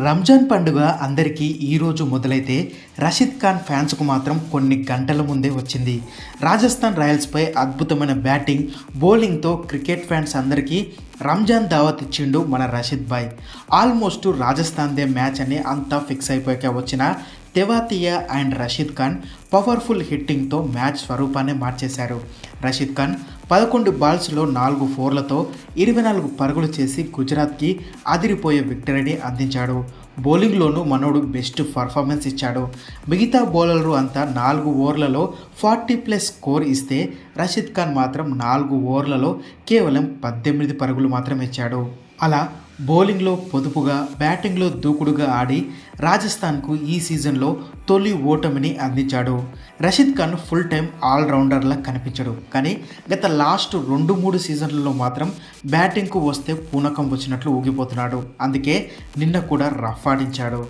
రంజాన్ పండుగ అందరికీ ఈరోజు మొదలైతే రషీద్ ఖాన్ ఫ్యాన్స్కు మాత్రం కొన్ని గంటల ముందే వచ్చింది. రాజస్థాన్ రాయల్స్పై అద్భుతమైన బ్యాటింగ్ బౌలింగ్తో క్రికెట్ ఫ్యాన్స్ అందరికీ రంజాన్ దావత్ ఇచ్చిండు మన రషీద్ భాయ్. ఆల్మోస్ట్ రాజస్థాన్దే మ్యాచ్ అని అంతా ఫిక్స్ అయిపోయాక వచ్చిన తెవాతియా అండ్ రషీద్ ఖాన్ పవర్ఫుల్ హిట్టింగ్తో మ్యాచ్ స్వరూపాన్ని మార్చేశారు. రషీద్ ఖాన్ పదకొండు బాల్స్లో నాలుగు ఫోర్లతో ఇరవై నాలుగు పరుగులు చేసి గుజరాత్కి అదిరిపోయే విక్టరీని అందించాడు. బౌలింగ్లోనూ మనోడు బెస్ట్ పర్ఫార్మెన్స్ ఇచ్చాడు. మిగతా బౌలర్లు అంతా నాలుగు ఓవర్లలో ఫార్టీ ప్లస్ స్కోర్ ఇస్తే రషీద్ ఖాన్ మాత్రం నాలుగు ఓవర్లలో కేవలం పద్దెనిమిది పరుగులు మాత్రమే ఇచ్చాడు. అలా బౌలింగ్లో పొదుపుగా బ్యాటింగ్లో దూకుడుగా ఆడి రాజస్థాన్కు ఈ సీజన్లో తొలి ఓటమిని అందించాడు. రషీద్ ఖాన్ ఫుల్ టైం ఆల్రౌండర్లా కనిపించడు. కానీ గత లాస్ట్ రెండు మూడు సీజన్లలో మాత్రం బ్యాటింగ్కు వస్తే పూనకం వచ్చినట్లు ఊగిపోతున్నాడు. అందుకే నిన్న కూడా రఫ్ ఆడించాడు.